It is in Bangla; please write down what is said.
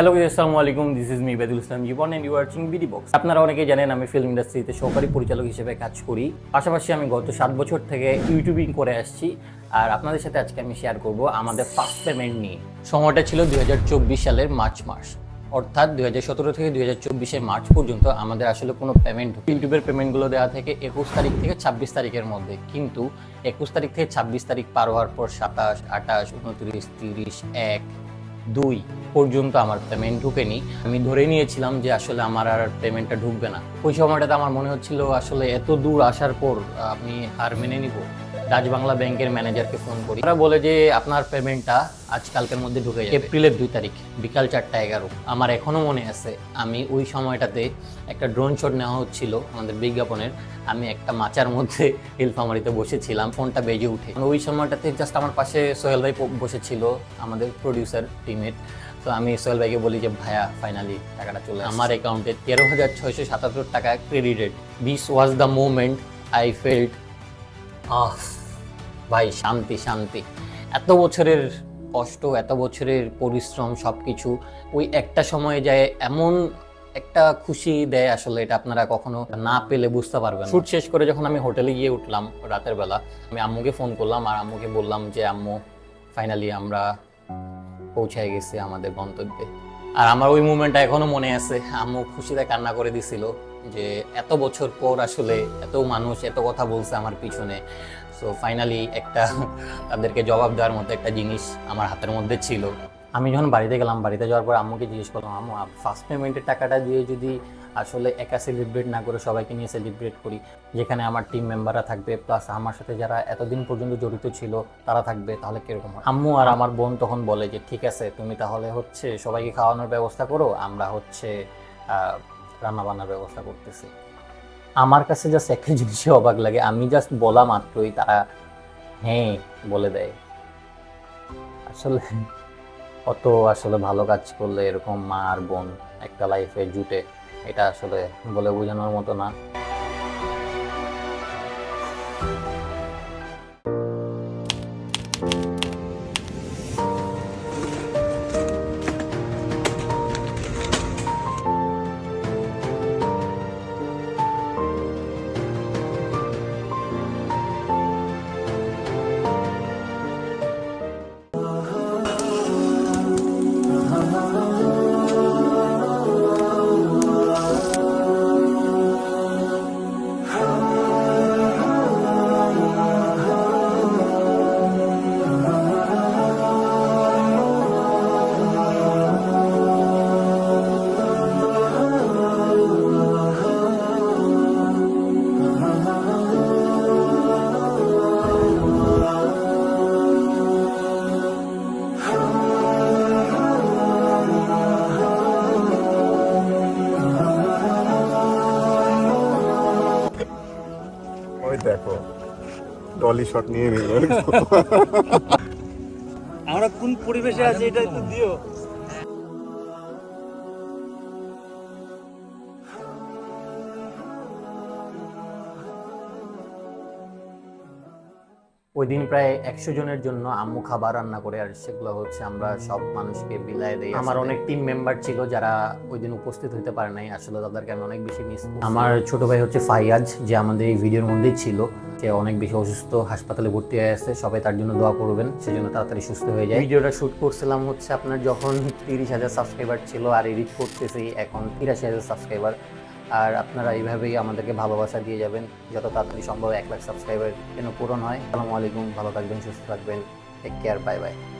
হ্যালো আসসালামু আলাইকুম this is me Bedul Islam Jibon and you are watching BD box আপনারা অনেকেই জানেন আমি ফিল্ম ইন্ডাস্ট্রিতে সহকারী পরিচালক হিসেবে কাজ করি। পাশাপাশি আমি গত সাত বছর থেকে ইউটিউবিং করে আসছি। আর আপনাদের সাথে আজকে আমি শেয়ার করব আমাদের ফার্স্ট পেমেন্ট নিয়ে। সময়টা ছিল দুই সালের মার্চ মাস। অর্থাৎ দুই থেকে দুই হাজার মার্চ পর্যন্ত আমাদের আসলে কোনো পেমেন্ট ইউটিউবের পেমেন্টগুলো দেওয়া থেকে একুশ তারিখ থেকে ছাব্বিশ তারিখের মধ্যে। কিন্তু একুশ তারিখ থেকে ছাব্বিশ তারিখ পার হওয়ার পর সাতাশ, আঠাশ, উনত্রিশ, তিরিশ, এক দুই পর্যন্ত আমার পেমেন্ট ঢুকেনি। আমি ধরে নিয়েছিলাম যে আসলে আমার আর পেমেন্টটা ঢুকবে না। ওই সময়টাতে আমার মনে হচ্ছিল আসলে এত দূর আসার পর আমি হার মেনে নিব। ডাচ বাংলা ব্যাংকের ম্যানেজারকে ফোন করি। ওরা বলে যে, আপনার পেমেন্টটা আজকালকের মধ্যে ঢুকে যাবে। এপ্রিলের দুই তারিখ, বিকাল চারটা এগারো। আমার এখনও মনে আছে, আমি ওই সময়টাতে একটা ড্রোন শট নেওয়া হচ্ছিল আমাদের বিজ্ঞাপনের। আমি একটা মাচার মধ্যে হিলফামারিতে বসেছিলাম, ফোনটা বেজে উঠে। ওই সময়টাতে জাস্ট আমার পাশে সোহেল ভাই বসেছিল, আমাদের প্রডিউসার টিমের তো আমি সোহেল ভাইকে বলি যে, ভাইয়া ফাইনালি টাকাটা চলে আমার অ্যাকাউন্টে তেরো হাজার ছয়শো সাতাত্তর টাকা credited this was the moment I felt ah! ভাই, শান্তি শান্তি। এত বছরের কষ্ট, এত বছরের পরিশ্রম সব কিছু ওই একটা সময়ে যায়, এমন একটা খুশি দেয় আসলে এটা আপনারা কখনো না পেলে বুঝতে পারবেন শুট শেষ করে যখন আমি হোটেলে গিয়ে উঠলাম রাতের বেলা, আমি আম্মুকে ফোন করলাম আর আম্মুকে বললাম যে, আম্মু ফাইনালি আমরা পৌঁছায় গেছি আমাদের গন্তব্যে। আর আমার ওই মুভমেন্টটা এখনও মনে আছে। আম্মু খুশিতে কান্না করে দিছিল। যে এত বছর পর আসলে এত মানুষ এত কথা বলছে আমার পিছনে। সো ফাইনালি একটা তাদেরকে জবাব দেওয়ার মতো একটা জিনিস আমার হাতের মধ্যে ছিল। আমি যখন বাড়িতে গেলাম, বাড়িতে যাওয়ার পর আম্মুকে জিজ্ঞেস করলাম, আম্মু ফার্স্ট পেমেন্টের টাকাটা দিয়ে যদি আসলে একা সেলিব্রেট না করে সবাইকে নিয়ে সেলিব্রেট করি, যেখানে আমার টিম মেম্বাররা থাকবে প্লাস আমার সাথে যারা এতদিন পর্যন্ত জড়িত ছিল, তারা থাকবে, তাহলে কীরকম হয়? আম্মু আর আমার বোন তখন বলে যে, ঠিক আছে, তুমি তাহলে হচ্ছে সবাইকে খাওয়ানোর ব্যবস্থা করো, আমরা হচ্ছে রান্না বান্নার ব্যবস্থা করতেছি। আমার কাছে জাস্ট একটা জিনিসে অবাক লাগে। আমি জাস্ট বলা মাত্রই তারা হ্যাঁ বলে দেয়। আসলে অত আসলে ভালো কাজ করলে এরকম মা আর বোন একটা লাইফে জুটে, এটা আসলে বলে বোঝানোর মতো না। দেখো ডলি শট নিয়ে নিল আমরা কোন পরিবেশে আছি এটা একটু দিও। ওই দিন প্রায় একশো জনের জন্য আম্মু খাবার রান্না করে আর সেগুলো হচ্ছে আমরা সব মানুষকে বিলায় দেই আমার অনেক টিম মেম্বার ছিল যারা ওই দিন উপস্থিত হতে পারে নাই আসলে তাদেরকে আমি অনেক বেশি মিস আমার ছোট ভাই হচ্ছে ফাইয়াজ যে আমাদের এই ভিডিওর মধ্যেই ছিল। সে অনেক বেশি অসুস্থ হাসপাতালে ভর্তি হয়ে আছে সবাই তার জন্য দোয়া করবেন সেজন্য তাড়াতাড়ি সুস্থ হয়ে যায়। ভিডিওটা শুট করছিলাম হচ্ছে আপনার যখন তিরিশ হাজার সাবস্ক্রাইবার ছিল আর এডিট করতেছি এখন তিরাশি হাজার সাবস্ক্রাইবার আর আপনারা এইভাবেই আমাদেরকে ভালোবাসা দিয়ে যাবেন, যত তাড়াতাড়ি সম্ভব এক লাখ সাবস্ক্রাইবার যেন পূরণ হয়। আসসালামু আলাইকুম, ভালো থাকবেন, সুস্থ থাকবেন। Take care bye bye